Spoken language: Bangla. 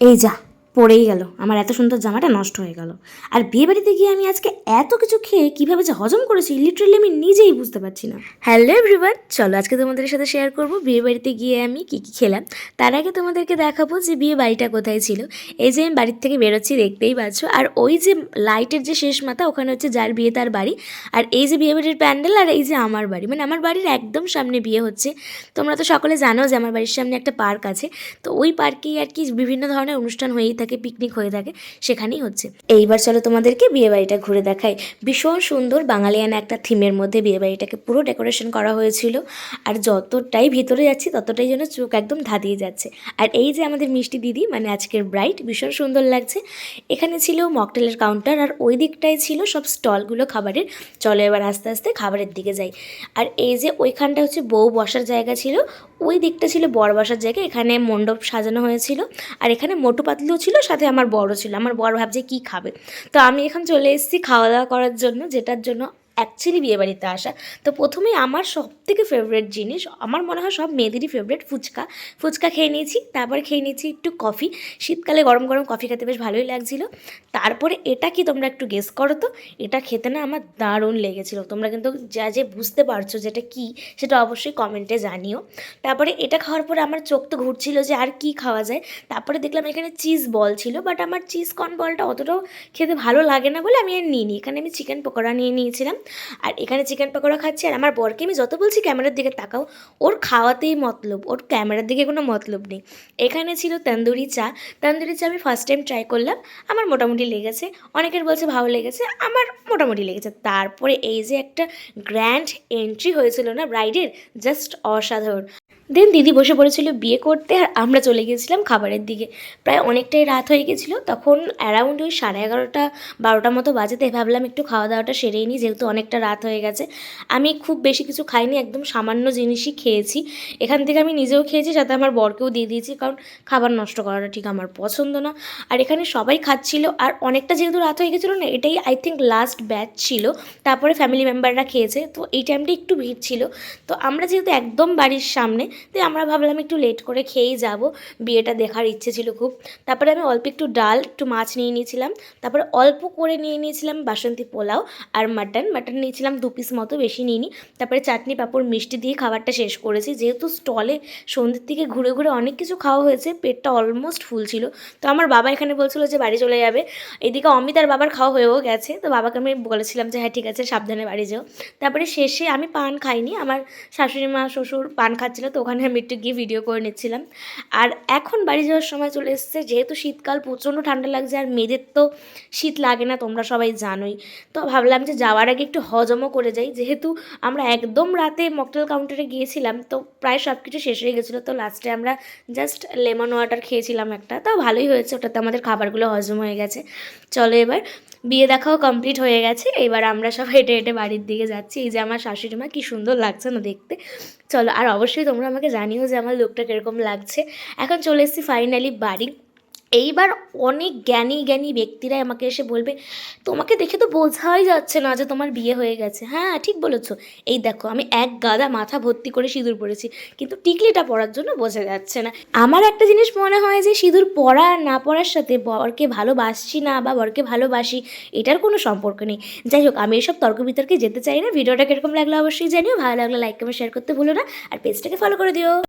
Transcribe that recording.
এই যা পড়েই গেল। আমার এত সুন্দর জামাটা নষ্ট হয়ে গেল। আর বিয়ে বাড়িতে গিয়ে আমি আজকে এত কিছু খেয়ে কীভাবে যে হজম করেছি লিটারালি আমি নিজেই বুঝতে পারছি না। হ্যালো এভরিওয়ান চলো আজকে তোমাদের সাথে শেয়ার করব বিয়ে বাড়িতে গিয়ে আমি কী কী খেলাম। তার আগে তোমাদেরকে দেখাবো যে বিয়ে বাড়িটা কোথায় ছিল। এই যে আমি বাড়ির থেকে বেরোচ্ছি, দেখতেই পাচ্ছ। আর ওই যে লাইটের যে শেষ মাথা, ওখানে হচ্ছে যার বিয়ে তার বাড়ি। আর এই যে বিয়ে বাড়ির প্যান্ডেল আর এই যে আমার বাড়ি। মানে আমার বাড়ির একদম সামনে বিয়ে হচ্ছে। তোমরা তো সকলে জানো যে আমার বাড়ির সামনে একটা পার্ক আছে। তো ওই পার্কেই আর কি বিভিন্ন ধরনের অনুষ্ঠান হয়েই থাকে। পিকনিক হয়ে থাকে, সেখানেই হচ্ছে। এইবার চলো তোমাদেরকে বিয়ে বাড়িটা ঘুরে দেখাই। ভীষণ সুন্দর বাঙালিয়ানা একটা থিমের মধ্যে বিয়ে বাড়িটাকে পুরো ডেকোরেশন করা হয়েছিল। আর যতটাই ভিতরে যাচ্ছি, ততটাই যেন চোখ একদম ধাঁধিয়ে যাচ্ছে। আর এই যে আমাদের মিষ্টি দিদি মানে আজকের ব্রাইট ভীষণ সুন্দর লাগছে। এখানে ছিল মকটেলের কাউন্টার আর ওই দিকটাই ছিল সব স্টলগুলো খাবারের। চলো এবার আস্তে আস্তে খাবারের দিকে যাই। আর এই যে ওইখানটা হচ্ছে বউ বসার জায়গা ছিল, ওই দিকটা ছিল বর বসার জায়গা। এখানে মণ্ডপ সাজানো হয়েছিল। আর এখানে মোটু পাতলুও ছিল সাথে আমার বড় ছিল। আমার বড় ভাবছে কি খাবে। তো আমি এখন চলে এসেছি খাওয়া দাওয়া করার জন্য, যেটার জন্য অ্যাকচুয়ালি বিয়েবাড়িতে আসা। তো প্রথমেই আমার সব থেকে ফেভারিট জিনিস, আমার মনে হয় সব মেয়েদেরই ফেভারিট ফুচকা। ফুচকা খেয়ে নিয়েছি, তারপর খেয়ে নিয়েছি একটু কফি শীতকালে গরম গরম কফি খেতে বেশ ভালোই লাগছিল। তারপরে এটা কি তোমরা একটু গেস করো তো? এটা খেতে না আমার দারুণ লেগেছিল। তোমরা কিন্তু যা যে বুঝতে পারছ যেটা কি, সেটা অবশ্যই কমেন্টে জানিও। তারপরে এটা খাওয়ার পরে আমার চোখ তো ঘুরছিল যে আর কি খাওয়া যায়। তারপরে দেখলাম এখানে চিজ বল ছিল বাট আমার চিজ কর্ন বলটা অতটাও খেতে ভালো লাগে না বলে আমি আর নিইনি। এখানে আমি চিকেন পকোড়া নিয়ে নিয়েছিলাম। আর এখানে চিকেন পকোড়া খাচ্ছি আর আমার বরকে আমি যত বলছি ক্যামেরার দিকে তাকাও, ওর খাওয়াতেই মতলব, ওর ক্যামেরার দিকে কোনো মতলব নেই। এখানে ছিল তন্দুরি চা তন্দুরি চা আমি ফার্স্ট টাইম ট্রাই করলাম, আমার মোটামুটি লেগেছে। অনেকের বলছে ভালো লেগেছে, আমার মোটামুটি লেগেছে। তারপরে এই যে একটা গ্র্যান্ড এন্ট্রি হয়েছিল না ব্রাইডের জাস্ট অসাধারণ। দেন দিদি বসে পড়েছিল বিয়ে করতে আর আমরা চলে গিয়েছিলাম খাবারের দিকে। প্রায় অনেকটাই রাত হয়ে গেছিল তখন অ্যারাউন্ড ওই সাড়ে এগারোটা বারোটা মতো বাজেতে ভাবলাম একটু খাওয়া দাওয়াটা সেরেই নিই, যেহেতু অনেকটা রাত হয়ে গেছে। আমি খুব বেশি কিছু খাইনি, একদম সামান্য জিনিসই খেয়েছি। এখান থেকে আমি নিজেও খেয়েছি, সাথে আমার বরকেও দিয়ে দিয়েছি, কারণ খাবার নষ্ট করাটা ঠিক আমার পছন্দ না। আর এখানে সবাই খাচ্ছিল, আর অনেকটা যেহেতু রাত হয়ে গেছিল না, এটাই আই থিঙ্ক লাস্ট ব্যাচ ছিল। তারপরে ফ্যামিলি মেম্বাররা খেয়েছে, তো এই টাইমটা একটু ভিড় ছিল। তো আমরা যেহেতু একদম বাড়ির সামনে তাই আমরা ভাবলাম একটু লেট করে খেয়েই যাব। বিয়েটা দেখার ইচ্ছে ছিল খুব। তারপরে আমি অল্প একটু ডাল, একটু মাছ নিয়ে নিয়েছিলাম। তারপরে অল্প করে নিয়ে নিয়েছিলাম বাসন্তী পোলাও আর মাটন মাটন নিয়েছিলাম দু পিস মতো, বেশি নিইনি। তারপরে চাটনি, পাঁপড়, মিষ্টি দিয়ে খাবারটা শেষ করেছি। যেহেতু স্টলে সন্ধ্যের দিকে ঘুরে ঘুরে অনেক কিছু খাওয়া হয়েছে, পেটটা অলমোস্ট ফুল ছিল। তো আমার বাবা এখানে বলছিল যে, বাড়ি চলে যাবে। এদিকে অমিত আর বাবার খাওয়া হয়েও গেছে। তো বাবাকে আমি বলেছিলাম যে হ্যাঁ ঠিক আছে, সাবধানে বাড়ি যাও। তারপরে শেষে আমি পান খাইনি। আমার শাশুড়ি মা, শ্বশুর পান খাচ্ছিল, তো ওখানে আমি একটু গিয়ে ভিডিও করে নিচ্ছিলাম। আর এখন বাড়ি যাওয়ার সময় চলে এসেছে। যেহেতু শীতকাল, প্রচণ্ড ঠান্ডা লাগছে, আর মেয়েদের তো শীত লাগে না, তোমরা সবাই জানোই। তো ভাবলাম যে, যাওয়ার আগে একটু হজমও করে যাই। যেহেতু আমরা একদম রাতে মকটেল কাউন্টারে গিয়েছিলাম, তো প্রায় সব কিছু শেষ হয়ে গেছিল। তো লাস্টে আমরা জাস্ট লেমন ওয়াটার খেয়েছিলাম একটা। তাও ভালোই হয়েছে, ওটাতে আমাদের খাবারগুলো হজম হয়ে গেছে। চলো এবার, বিয়ে দেখাও কমপ্লিট হয়ে গেছে। এবার আমরা সব হেঁটে হেঁটে বাড়ির দিকে যাচ্ছি। এই যে আমার শাশুড়ি মা, কী সুন্দর লাগছে না দেখতে। চলো, আর অবশ্যই তোমরা আমাকে জানিও যে আমার লুকটা কীরকম লাগছে। এখন চলে এসেছি ফাইনালি বাড়ি। এইবার অনেক জ্ঞানী জ্ঞানী ব্যক্তিরা আমাকে এসে বলবে, তোমাকে দেখে তো বোঝাই যাচ্ছে না যে তোমার বিয়ে হয়ে গেছে। হ্যাঁ ঠিক বলেছ। এই দেখো, আমি এক গাদা মাথা ভর্তি করে সিঁদুর পরেছি, কিন্তু টিকলিটা পরার জন্য বোঝা যাচ্ছে না। আমার একটা জিনিস মনে হয় যে, সিঁদুর পরা না পরার সাথে বরকে ভালোবাসছি না বা বরকে ভালোবাসি, এটার কোনো সম্পর্ক নেই। যাই হোক, আমি এসব তর্ক বিতর্কে যেতে চাই না। ভিডিওটা কীরকম লাগল অবশ্যই জানিও। ভালো লাগলে লাইক কমেন্ট শেয়ার করতে ভুলো না। আর পেজটাকে ফলো করে দিও।